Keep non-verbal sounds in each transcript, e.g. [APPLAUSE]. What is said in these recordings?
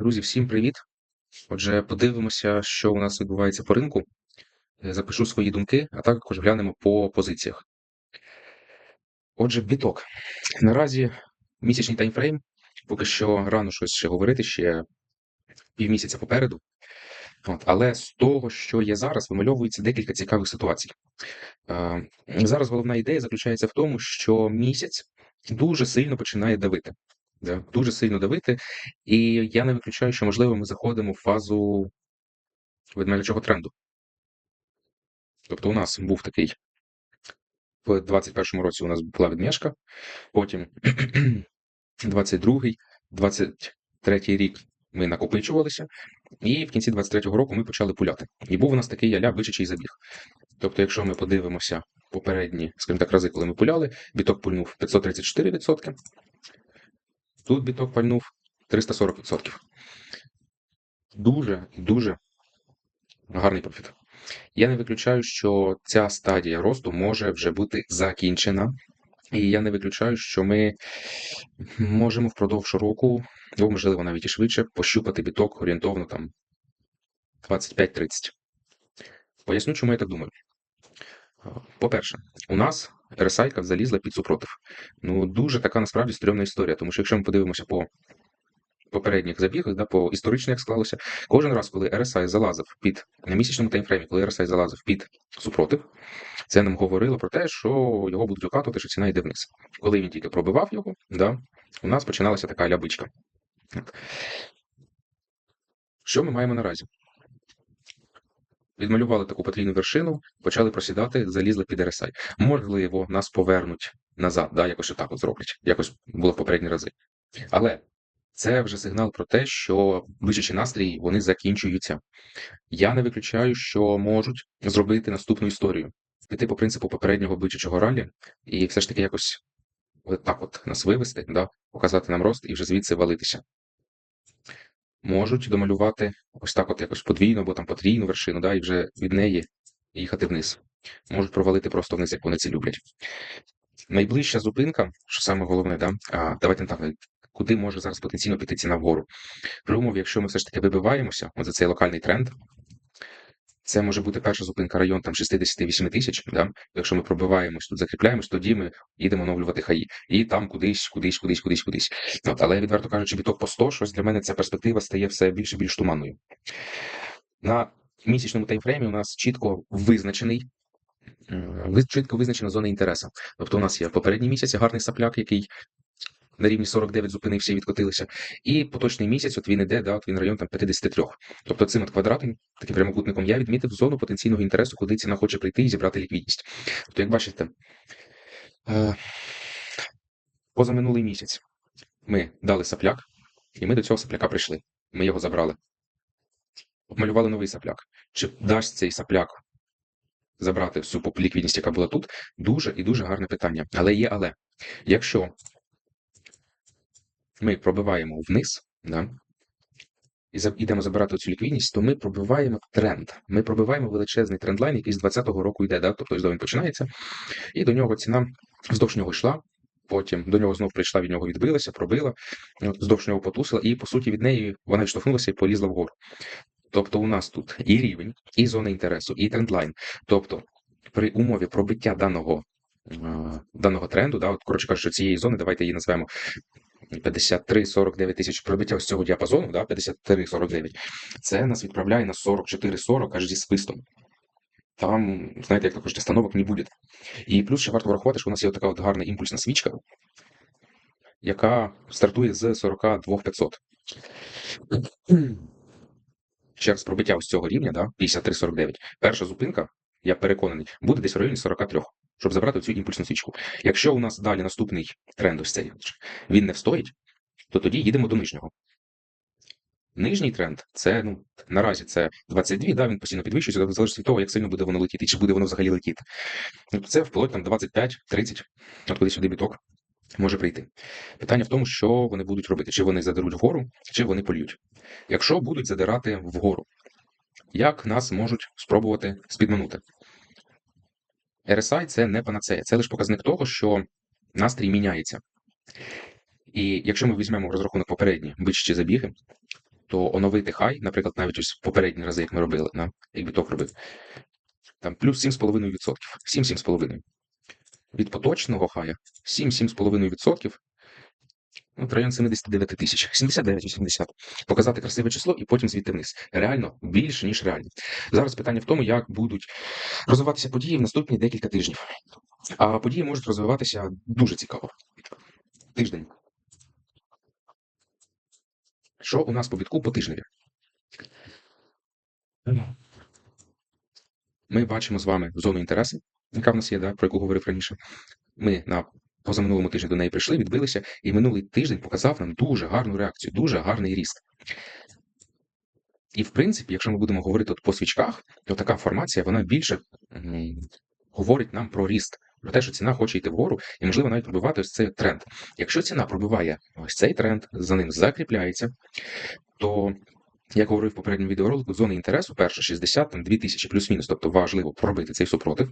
Друзі, всім привіт! Отже, подивимося, що у нас відбувається по ринку. Е, Запишу свої думки, а також глянемо по позиціях. Отже, біток. Наразі місячний таймфрейм, поки що рано щось ще говорити, ще півмісяця попереду. От, але з того, що є зараз, вимальовується декілька цікавих ситуацій. Е, Зараз головна ідея заключається в тому, що місяць дуже сильно починає давити. Дуже сильно давити, і я не виключаю, що можливо ми заходимо в фазу ведмедячого тренду. Тобто у нас був такий в 21-му році у нас була відмішка, потім [CLEARS THROAT] 22-й, 23-й рік ми накопичувалися, і в кінці 23-го року ми почали пуляти. І був у нас такий яля бичачий забіг. Тобто, якщо ми подивимося попередні, скажімо так, рази, коли ми пуляли, біток пульнув 534%, тут біток пальнув 340%. Дуже, дуже гарний профіт. Я не виключаю, що ця стадія росту може вже бути закінчена. І я не виключаю, що ми можемо впродовж року, або, можливо, навіть і швидше, пощупати біток орієнтовно там 25-30. Поясню, чому я так думаю. По-перше, у нас RSI залізла під супротив. Ну, дуже така насправді стрьомна історія, тому що якщо ми подивимося по попередніх забігах, да, по історично як склалося, кожен раз, коли RSI залазив під на місячному таймфреймі, коли RSI залазив під супротив, це нам говорило про те, що його будуть окатувати, що ціна йде вниз. Коли він тільки пробивав його, да, у нас починалася така лябичка. Що ми маємо наразі? Відмалювали таку потрійну вершину, почали просідати, залізли під RSI. Можливо, нас повернуть назад, да, якось отак от зроблять, якось було в попередні рази. Але це вже сигнал про те, що бичачі настрій вони закінчуються. Я не виключаю, що можуть зробити наступну історію, піти по принципу попереднього бичачого ралі, і все ж таки якось так от нас вивести, да, показати нам рост і вже звідси валитися. Можуть домалювати ось так, от якось подвійну або там потрійну вершину, да, і вже від неї їхати вниз. Можуть провалити просто вниз, як вони це люблять. Найближча зупинка, що саме головне, да, а, давайте так, куди може зараз потенційно піти ціна вгору. При умові, якщо ми все ж таки вибиваємося от за цей локальний тренд, це може бути перша зупинка район там 68 тисяч. Да? Якщо ми пробиваємось тут, закріпляємось, тоді ми їдемо оновлювати хаї. І там кудись, кудись, кудись, кудись, кудись. От, але відверто кажучи, біток по 100, щось для мене ця перспектива стає все більше і більш туманною. На місячному таймфреймі у нас чітко визначений. Чітко визначена зона інтересу. Тобто у нас є попередній місяць гарний сапляк, який на рівні 49 зупинився і відкотилися. І поточний місяць, от він іде, да, от він район там 53. Тобто цим от квадратом, таким прямокутником, я відмітив зону потенційного інтересу, куди ціна хоче прийти і зібрати ліквідність. Тобто, як бачите, е, позаминулий місяць ми дали сапляк, і ми до цього сапляка прийшли. Ми його забрали. Обмалювали новий сапляк. Чи дасть цей сапляк забрати всю ліквідність, яка була тут? Дуже і дуже гарне питання. Але є але. Якщо ми пробиваємо вниз, да, і йдемо забирати цю ліквідність, то ми пробиваємо тренд. Ми пробиваємо величезний трендлайн, який з 20-го року йде, да, тобто він починається, і до нього ціна вздовж нього йшла. Потім до нього знов прийшла, від нього відбилася, пробила, вздовж нього потусила, і по суті від неї вона відштовхнулася і полізла вгору. Тобто, у нас тут і рівень, і зона інтересу, і трендлайн. Тобто, при умові пробиття даного даного тренду, да, от, коротше кажучи, цієї зони, давайте її назвемо 53-49 тисяч пробиття ось цього діапазону, да, 53-49, це нас відправляє на 44-40 аж зі спистом. Там, знаєте, як то кажуть, не буде. І плюс ще варто врахувати, що у нас є така от гарна імпульсна свічка, яка стартує з 42 500. Ще раз пробиття ось цього рівня, да, 53-49. Перша зупинка, я переконаний, буде десь в районі 43 щоб забрати цю імпульсну свічку. Якщо у нас далі наступний тренд ось цей він не встоїть, то тоді їдемо до нижнього. Нижній тренд це ну, наразі це 22, да, він постійно підвищується, залежить від того, як сильно буде воно летіти, чи буде воно взагалі летіти. Це вплоть там 25-30, от куди сюди біток може прийти. Питання в тому, що вони будуть робити, чи вони задеруть вгору, чи вони польють. Якщо будуть задирати вгору, як нас можуть спробувати спідманути? RSI – це не панацея, це лише показник того, що настрій міняється. І якщо ми візьмемо в розрахунок попередні бичачі забіги, то оновити хай, наприклад, навіть ось попередні рази, як ми робили, на, як біток робив, там плюс 7,5%. 7-7,5%. Від поточного хая 7-7,5%. В район 79 тисяч, 79-80. Показати красиве число і потім звідти вниз. Реально більше, ніж реально. Зараз питання в тому, як будуть розвиватися події в наступні декілька тижнів. А події можуть розвиватися дуже цікаво. Тиждень. Що у нас по бітку по тижневі? Ми бачимо з вами зону інтересу, яка в нас є, да, про яку говорив раніше. Ми на позаминулому тижні до неї прийшли, відбилися, і минулий тиждень показав нам дуже гарну реакцію, дуже гарний ріст. І, в принципі, якщо ми будемо говорити от по свічках, то така формація вона більше говорить нам про ріст, про те, що ціна хоче йти вгору, і можливо навіть пробивати ось цей тренд. Якщо ціна пробиває ось цей тренд, за ним закріпляється, то як говорив в попередньому відеоролику, зони інтересу перша 60, там 2000 плюс-мінус, тобто важливо пробити цей супротив,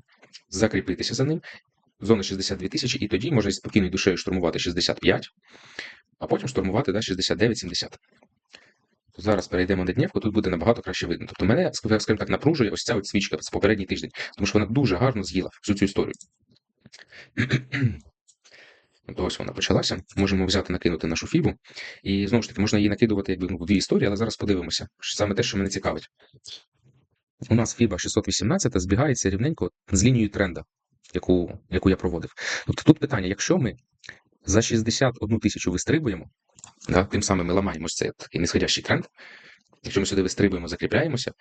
закріпитися за ним. Зона 62 тисячі, і тоді може спокійною душею штурмувати 65, а потім штурмувати да, 69-70. Зараз перейдемо на днівку, тут буде набагато краще видно. Тобто мене, скажімо так, напружує ось ця от свічка з попередній тиждень, тому що вона дуже гарно з'їла всю цю історію. [CLEARS THROAT] От ось вона почалася. Можемо взяти, накинути нашу фібу. І знову ж таки, можна її накидувати якби в дві історії, але зараз подивимося. Саме те, що мене цікавить. У нас фіба 618 збігається рівненько з лінією тренда, яку, яку я проводив. Тобто тут питання: якщо ми за 61 тисячу вистрибуємо, да, тим самим ми ламаємо ось цей такий нисходящий тренд. Якщо ми сюди вистрибуємо, закріпляємося,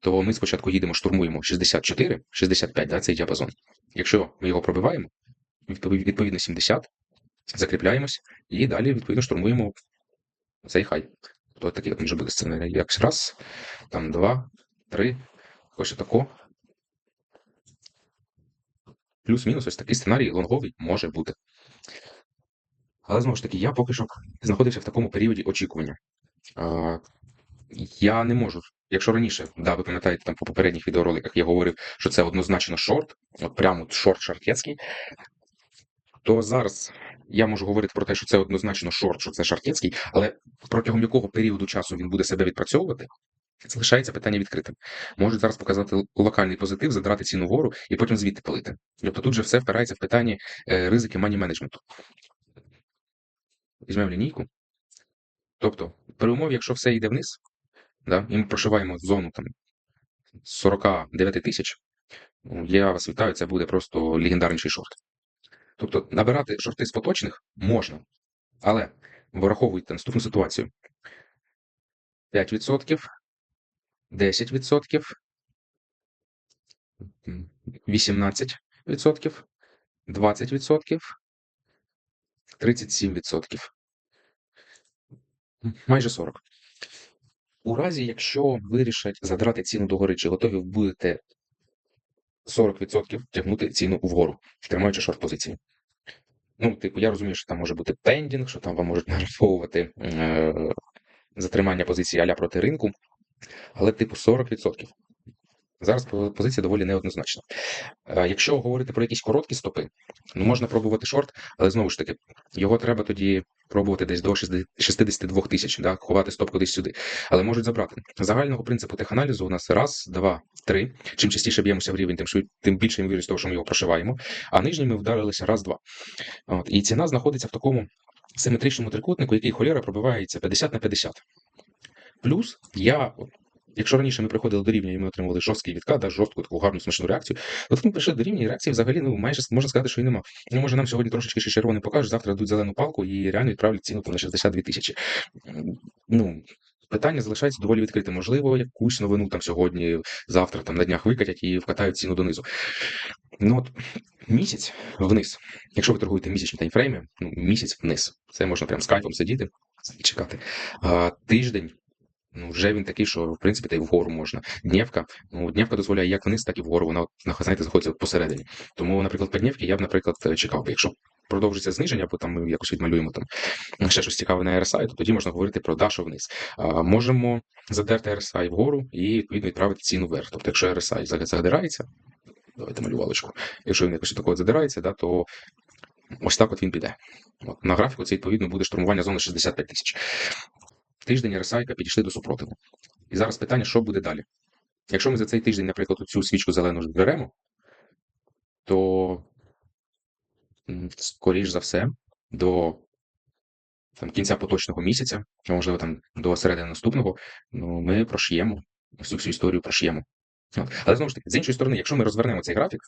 то ми спочатку їдемо, штурмуємо 64, 65, да, цей діапазон. Якщо ми його пробиваємо, відповідно 70, закріпляємось і далі, відповідно, штурмуємо цей хай. То такий от може бути сценарій. Як раз, там два, три, ось отако. Плюс-мінус ось такий сценарій лонговий може бути. Але знову ж таки, я поки що знаходився в такому періоді очікування. Я не можу. Якщо раніше, да, ви пам'ятаєте, там по попередніх відеороликах я говорив, що це однозначно шорт, от прямо шорт шаркетський, то зараз я можу говорити про те, що це однозначно шорт, що це шаркетський, але протягом якого періоду часу він буде себе відпрацьовувати, залишається питання відкритим. Можуть зараз показати локальний позитив, задрати ціну вгору і потім звідти полити. Тобто тут же все впирається в питанні е, ризики мані менеджменту. Візьмемо лінійку. Тобто, при умові, якщо все йде вниз, да, і ми прошиваємо зону там 49 тисяч, ну, я вас вітаю, це буде просто легендарніший шорт. Тобто набирати шорти з поточних можна, але враховуйте наступну ситуацію: 5%, 10%, 18%, 20%, 37%. Майже 40. У разі, якщо вирішать задрати ціну догори, чи готові будете 40% тягнути ціну вгору, тримаючи шорт-позиції. Ну, типу, я розумію, що там може бути пендінг, що там вам можуть [LAUGHS] нараховувати е, затримання позиції аля проти ринку, але типу 40%. Зараз позиція доволі неоднозначна. Е, Якщо говорити про якісь короткі стопи, ну можна пробувати шорт, але знову ж таки, його треба тоді пробувати десь до 62 тисяч, да, ховати стопку десь сюди. Але можуть забрати. Загального принципу теханалізу у нас раз, два, три. Чим частіше б'ємося в рівень, тим, швид- тим більше ймовірність того, що ми його прошиваємо. А нижній ми вдарилися раз, два. От. І ціна знаходиться в такому симетричному трикутнику, який холєра пробивається 50 на 50. Плюс я. Якщо раніше ми приходили до рівня і ми отримували жорсткий відкат, да, жорстку таку гарну смачну реакцію, то тут ми прийшли до рівня і реакції взагалі ну, майже можна сказати, що і нема. Ну, може, нам сьогодні трошечки ще червоний покажуть, завтра дадуть зелену палку і реально відправлять ціну там, на 62 тисячі. Ну, питання залишається доволі відкритим. Можливо, якусь новину там сьогодні, завтра, там на днях викатять і вкатають ціну донизу. Ну от місяць вниз. Якщо ви торгуєте в місячному таймфреймі, ну, місяць вниз. Це можна прям скайпом сидіти і чекати. А, тиждень. Ну, вже він такий, що в принципі та й вгору можна. Днівка, ну днівка дозволяє як вниз, так і вгору. Вона, знаєте, знаходиться посередині. Тому, наприклад, по днівки я б, наприклад, чекав би. Якщо продовжиться зниження, або там ми якось відмалюємо там ще щось цікаве на RSI, то тоді можна говорити про Дашу вниз. А, можемо задерти RSI вгору і відповідно відправити ціну вверх. Тобто, якщо RSI задирається, давайте малювалочку. Якщо він якось такого задирається, да, то ось так от він піде. От, на графіку це відповідно буде штурмування зони 65 тисяч. Тиждень RSI підійшли до супротиву. І зараз питання, що буде далі? Якщо ми за цей тиждень, наприклад, цю свічку зелену ж беремо, то, скоріш за все, до там, кінця поточного місяця, а можливо там до середини наступного, ну, ми прошиємо всю всю історію прошиємо. От. Але знову ж таки, з іншої сторони, якщо ми розвернемо цей графік,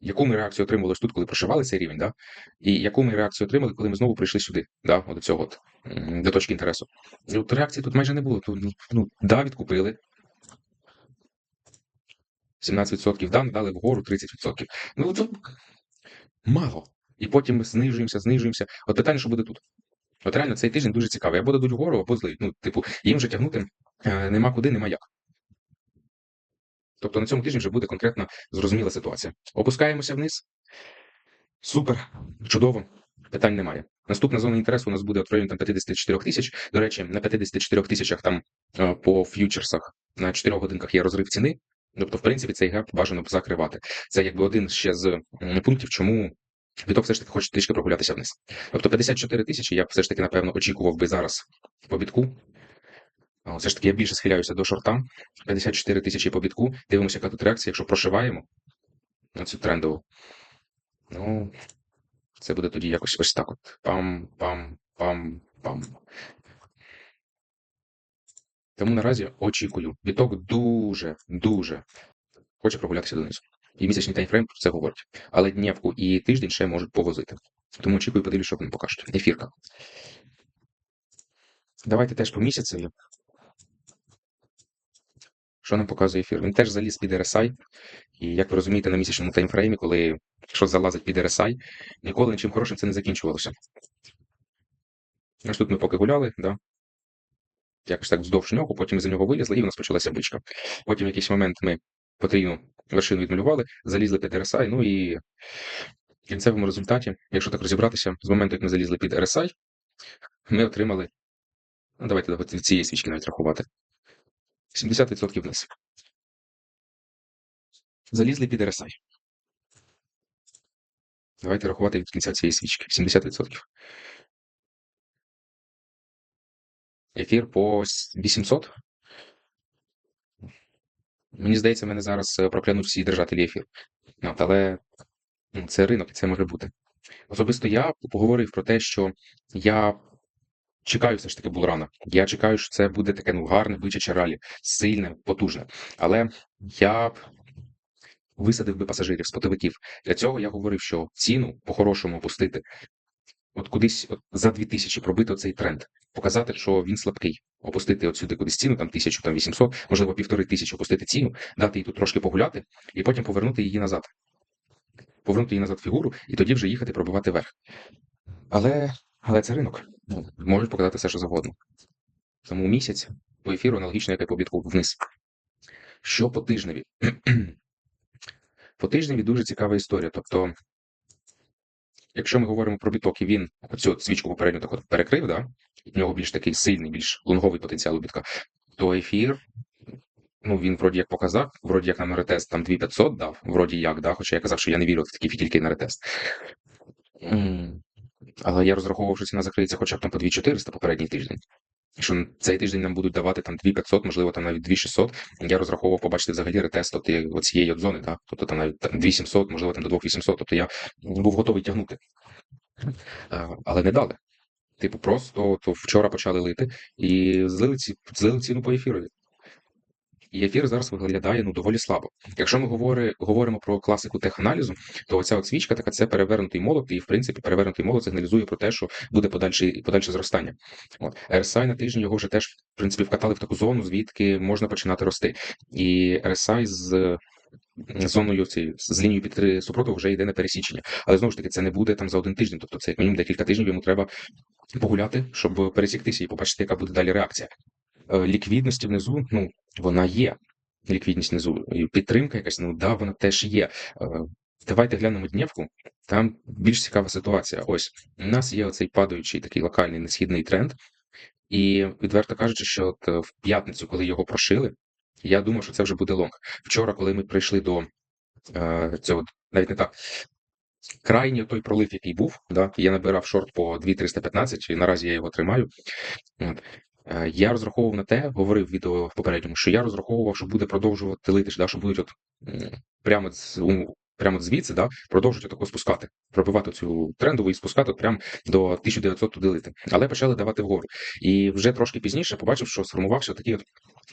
яку ми реакцію отримали тут, коли прошивали цей рівень, да? і яку ми реакцію отримали, коли ми знову прийшли сюди, да? от до цього от, до точки інтересу. І от реакції тут майже не було. Тут, ну, да, відкупили. 17%, да, дали вгору 30%. Ну, то мало. І потім ми знижуємося, знижуємося. От питання, що буде тут. От реально цей тиждень дуже цікавий. Або дадуть вгору, або злий. Ну, типу, їм вже тягнути е, нема куди, нема як. Тобто на цьому тижні вже буде конкретно зрозуміла ситуація. Опускаємося вниз. Супер, чудово, питань немає. Наступна зона інтересу у нас буде от районі там 54 тисяч. До речі, на 54 тисячах там е, по ф'ючерсах на 4 годинках є розрив ціни. Тобто, в принципі, цей геп бажано б закривати. Це якби один ще з пунктів, чому біток все ж таки хоче трішки прогулятися вниз. Тобто 54 тисячі я б все ж таки, напевно, очікував би зараз по бітку. Все ж таки, я більше схиляюся до шорта. 54 тисячі по бітку. Дивимося, яка тут реакція. Якщо прошиваємо на цю трендову, ну це буде тоді якось ось так. от. Пам-пам-пам-пам. Тому наразі очікую. Біток дуже, дуже хоче прогулятися донизу. І місячний таймфрейм про це говорить. Але днівку і тиждень ще можуть повозити. Тому очікую, подивлюсь, що вони покажуть. Ефірка. Давайте теж по місяцеві. Що нам показує ефір? Він теж заліз під RSI. І як ви розумієте, на місячному таймфреймі, коли щось залазить під RSI, ніколи нічим хорошим це не закінчувалося. Ось тут ми поки гуляли, да? якось так вздовж нього, потім за нього вилізли, і в нас почалася бичка. Потім в якийсь момент ми потрійну вершину відмалювали, залізли під RSI, ну і в кінцевому результаті, якщо так розібратися, з моменту, як ми залізли під RSI, ми отримали, ну давайте від цієї свічки навіть рахувати, 70% вниз. Залізли під RSI. Давайте рахувати від кінця цієї свічки. 70%. Ефір по 800. Мені здається, мене зараз е, проклянуть всі держателі ефір. Але це ринок, і це може бути. Особисто я поговорив про те, що я чекаю все ж таки булрана. Я чекаю, що це буде таке ну, гарне бичаче ралі, сильне, потужне. Але я б висадив би пасажирів, спотовиків. Для цього я говорив, що ціну по-хорошому опустити. От кудись от за 2000 пробити оцей тренд, показати, що він слабкий, опустити от сюди кудись ціну, там 1000, там 800, можливо, півтори тисячі опустити ціну, дати їй тут трошки погуляти, і потім повернути її назад. Повернути її назад фігуру, і тоді вже їхати пробувати верх. Але, але це ринок. Ну, Можуть показати все, що завгодно. Тому місяць по ефіру аналогічно, як і по бітку вниз. Що по тижневі? [CLEARS THROAT] по тижневі дуже цікава історія. Тобто, якщо ми говоримо про біток, і він оцю свічку попередньо так от перекрив, да? в нього більш такий сильний, більш лонговий потенціал у бітка, то ефір, ну він вроді як показав, вроді як нам на ретест там 2500 дав, вроді як, да? хоча я казав, що я не вірю в такі фітільки на ретест. Але я розраховував, що ціна закриється хоча б там по 2400 попередній тиждень. Якщо цей тиждень нам будуть давати там 2500, можливо, там навіть 2600, я розраховував побачити взагалі ретест от, і- от зони, да? тобто там навіть там 2700, можливо, там до 2800, тобто я був готовий тягнути. Е, Але не дали. Типу, просто то вчора почали лити і злили, ці, злили ціну по ефіру. І ефір зараз виглядає ну доволі слабо. Якщо ми говори, говоримо про класику теханалізу, то оця от свічка така це перевернутий молот, і в принципі перевернутий молот сигналізує про те, що буде подальше, подальше зростання. От RSI на тижні його вже теж в принципі вкатали в таку зону, звідки можна починати рости. І RSI з зоною цією з лінією під супротиву вже йде на пересічення. Але знову ж таки, це не буде там за один тиждень. Тобто це як мінімум декілька тижнів йому треба погуляти, щоб пересіктися і побачити, яка буде далі реакція. Е, Ліквідності внизу, ну вона є. Ліквідність внизу, підтримка якась, ну да, вона теж є. Е, Давайте глянемо днівку. Там більш цікава ситуація. Ось у нас є оцей падаючий такий локальний несхідний тренд, і відверто кажучи, що от е, в п'ятницю, коли його прошили, я думав, що це вже буде лонг. Вчора, коли ми прийшли до е, цього, навіть не так. Крайній той пролив, який був, да, я набирав шорт по 2,315, і наразі я його тримаю. Е, Я розраховував на те, говорив відео в попередньому, що я розраховував, що буде продовжувати лити, да, що будуть от прямо з прямо звідси, да, продовжують отако спускати, пробивати цю трендову і спускати от прямо до 1900 туди лити. Але почали давати вгору. І вже трошки пізніше побачив, що сформувався такий от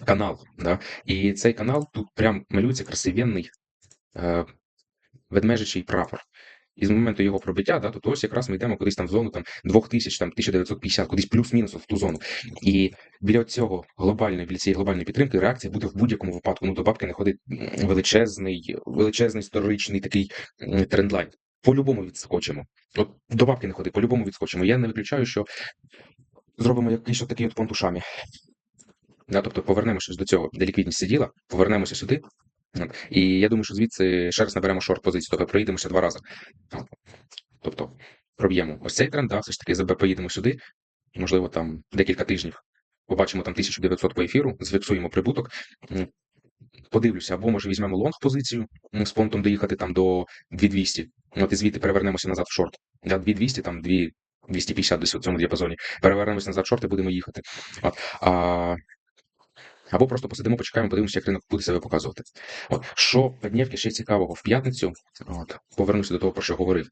канал. Да? І цей канал тут прям малюється красивенний е, ведмежичий прапор. І з моменту його пробиття, да, то ось якраз ми йдемо кудись там в зону там 2000, там 1950, кудись плюс-мінус в ту зону. І біля цього глобальної, біля цієї глобальної підтримки реакція буде в будь-якому випадку. Ну, до бабки не ходить величезний, величезний історичний такий трендлайн. По-любому відскочимо. От до бабки не ходить, по-любому відскочимо. Я не виключаю, що зробимо якийсь такий от понт ушами. Да, тобто повернемося до цього, де ліквідність сиділа, повернемося сюди. І я думаю, що звідси ще раз наберемо шорт позицію, тобто проїдемося два рази. Тобто проб'ємо ось цей тренд, да, все ж таки ЗБ поїдемо сюди, можливо, там декілька тижнів. Побачимо там 1900 по ефіру, зфіксуємо прибуток. Подивлюся, або може візьмемо лонг позицію з понтом доїхати там до 2200. От і звідти перевернемося назад в шорт. Да, 2200, там 2, 250 десь у цьому діапазоні. Перевернемося назад в шорт і будемо їхати. От. А, або просто посидимо, почекаємо, подивимося, як ринок буде себе показувати. От. Що днівки ще цікавого в п'ятницю, от, повернуся до того, про що говорив.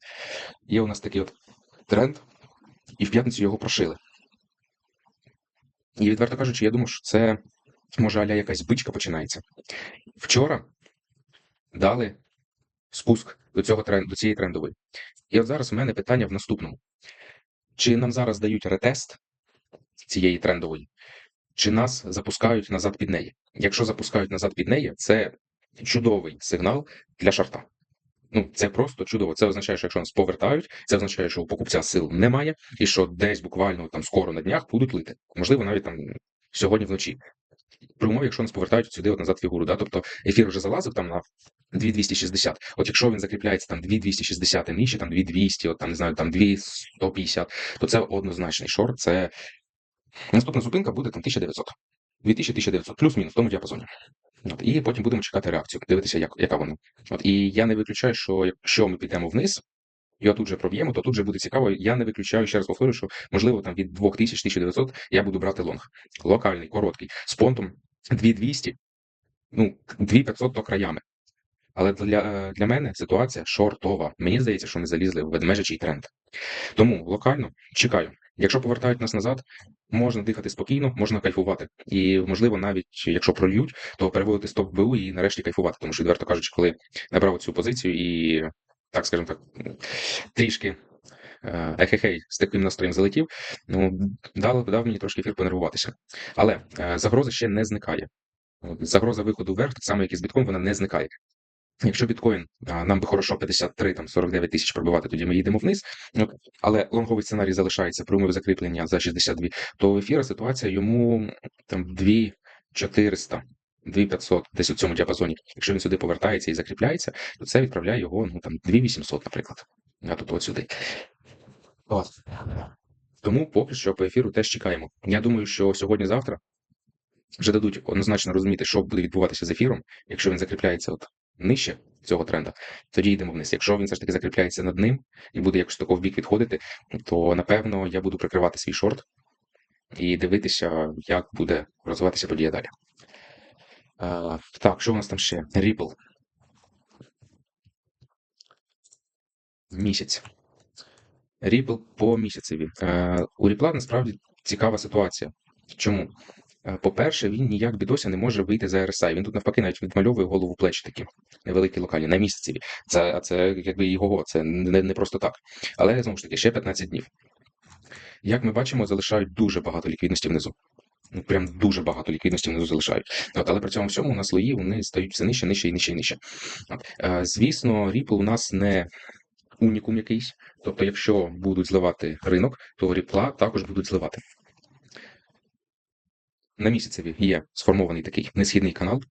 Є у нас такий от тренд, і в п'ятницю його прошили. І відверто кажучи, я думаю, що це може аля якась бичка починається. Вчора дали спуск до цього тренду, до цієї трендової. І от зараз у мене питання в наступному: чи нам зараз дають ретест цієї трендової, чи нас запускають назад під неї? Якщо запускають назад під неї, це чудовий сигнал для шарта. Ну, це просто чудово. Це означає, що якщо нас повертають, це означає, що у покупця сил немає, і що десь буквально там скоро на днях будуть лити. Можливо, навіть там сьогодні вночі. При умові, якщо нас повертають сюди от назад фігуру, да? тобто ефір вже залазив там на 2260. От якщо він закріпляється там 2260 і нижче, там 2200, от там не знаю, там 2150, то це однозначний шорт. Це наступна зупинка буде там 1900. 2000-1900, плюс-мінус в тому діапазоні. От, і потім будемо чекати реакцію, дивитися, як, яка вона. От, і я не виключаю, що якщо ми підемо вниз, і отут же проб'ємо, то тут же буде цікаво. Я не виключаю, ще раз повторю, що можливо там від 2000-1900 я буду брати лонг. Локальний, короткий, з понтом 2200, ну, 2500 то краями. Але для, для мене ситуація шортова. Мені здається, що ми залізли в ведмежачий тренд. Тому локально чекаю. Якщо повертають нас назад, можна дихати спокійно, можна кайфувати. І, можливо, навіть якщо прольють, то переводити стоп БУ і нарешті кайфувати. Тому що, відверто кажучи, коли набрав цю позицію і, так скажімо так, трішки е, ехехей з таким настроєм залетів, ну, дав, дав мені трошки ефір понервуватися. Але е, загроза ще не зникає. Загроза виходу вверх, так само як і з бітком, вона не зникає. Якщо біткоін нам би хорошо 53 там 49 тисяч пробивати, тоді ми їдемо вниз. Але лонговий сценарій залишається при умові закріплення за 62, то у ефіра ситуація йому там 2 400, 2500, десь у цьому діапазоні. Якщо він сюди повертається і закріпляється, то це відправляє його ну там 2800, наприклад. А тут от сюди. От. Тому поки що по ефіру теж чекаємо. Я думаю, що сьогодні-завтра вже дадуть однозначно розуміти, що буде відбуватися з ефіром, якщо він закріпляється от нижче цього тренда, тоді йдемо вниз. Якщо він все ж таки закріпляється над ним і буде якось тако в бік відходити, то напевно я буду прикривати свій шорт і дивитися, як буде розвиватися подія далі. А, так, що у нас там ще? Ripple. Місяць. Ripple по місяцеві. Е, у Ripple насправді цікава ситуація. Чому? Е, По-перше, він ніяк бідося не може вийти за RSI. Він тут навпаки навіть відмальовує голову плечі такі невеликі локальні на місяцеві. Це, це якби його, це не, не просто так. Але знову ж таки, ще 15 днів. Як ми бачимо, залишають дуже багато ліквідності внизу. Ну, прям дуже багато ліквідності внизу залишають. От, але при цьому всьому у нас слої вони стають все нижче, нижче і нижче і нижче. От, е, звісно, Ripple у нас не унікум якийсь. Тобто, якщо будуть зливати ринок, то Ripple також будуть зливати. На місяцеві є сформований такий несхідний канал.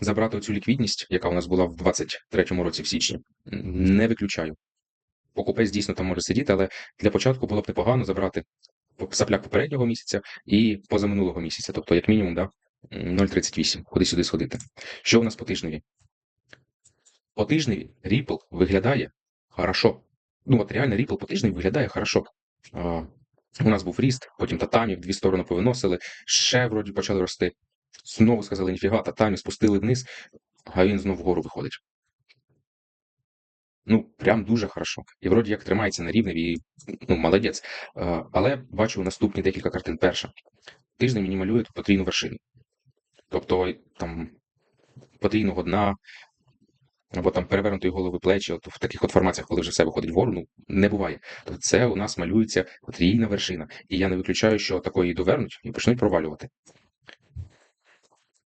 Забрати оцю ліквідність, яка у нас була в 23-му році в січні, не виключаю. Покупець дійсно там може сидіти, але для початку було б непогано забрати сапляк попереднього місяця і позаминулого місяця, тобто, як мінімум, да, 0,38, куди сюди сходити. Що у нас по тижневі? По тижневі Ripple виглядає хорошо. Ну, от реально Ripple по тижневі виглядає хорошо. У нас був ріст, потім татамі, в дві сторони повиносили, ще вроді почали рости. Знову сказали, ніфіга, татамі, спустили вниз, а він знов вгору виходить. Ну, прям дуже хорошо. І вроді як тримається на рівні, і ну, молодець. Але бачу наступні декілька картин. Перша. Тиждень мені малюють потрійну вершину. Тобто там потрійного дна, або там перевернутої голови плечі, от в таких от формаціях, коли вже все виходить вгору, ну не буває. То це у нас малюється потрійна вершина. І я не виключаю, що такої довернуть і почнуть провалювати.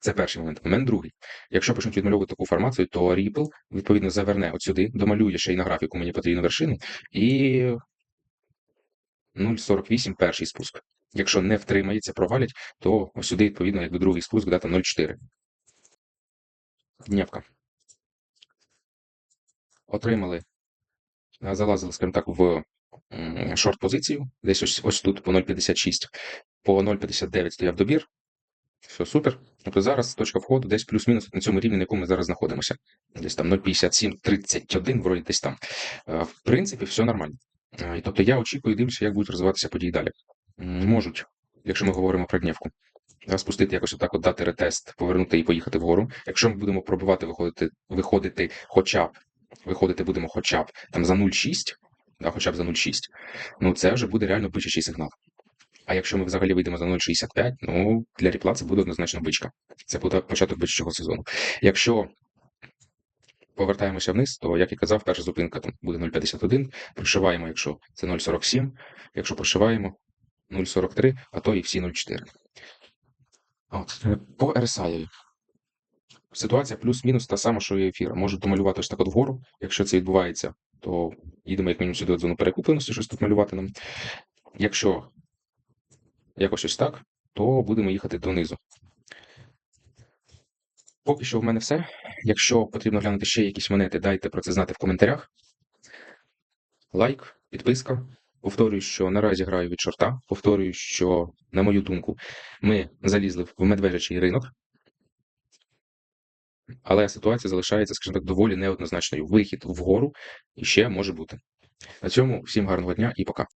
Це перший момент. Момент другий. Якщо почнуть відмальовувати таку формацію, то Ripple, відповідно, заверне от сюди, домалює ще й на графіку мені потрійну вершину, і 0,48 перший спуск. Якщо не втримається, провалять, то ось сюди, відповідно, якби другий спуск дата 0,4. Дневка. Отримали, залазили, скажімо так, в шорт-позицію, десь ось, ось тут по 0,56, по 0,59 стояв добір. Все супер. Тобто зараз точка входу десь плюс-мінус на цьому рівні, на якому ми зараз знаходимося. Десь там 0,57-31, вроді десь там. Е, В принципі, все нормально. Е, І тобто я очікую, дивлюся, як будуть розвиватися події далі. Можуть, якщо ми говоримо про днівку, спустити якось отак, от дати ретест, повернути і поїхати вгору. Якщо ми будемо пробувати виходити, виходити хоча б, виходити будемо хоча б там за 0,6, да, хоча б за 0,6, ну це вже буде реально бичачий сигнал. А якщо ми взагалі вийдемо за 0,65, ну для ріпла це буде однозначно бичка. Це буде початок бичачого сезону. Якщо повертаємося вниз, то, як і казав, перша зупинка там буде 0,51, пришиваємо, якщо це 0,47, якщо пришиваємо 0,43, а то і всі 0,4. От. е, По RSI. Ситуація плюс-мінус та сама, що і ефір. Можуть домалювати так от вгору. Якщо це відбувається, то їдемо як мінімум сюди в зону перекупленості, щось тут малювати нам. Якщо якось ось так, то будемо їхати донизу. Поки що в мене все. Якщо потрібно глянути ще якісь монети, дайте про це знати в коментарях. Лайк, підписка. Повторюю, що наразі граю від шорта. Повторюю, що, на мою думку, ми залізли в медвежачий ринок. Але ситуація залишається, скажімо так, доволі неоднозначною. Вихід вгору ще може бути. На цьому всім гарного дня і пока.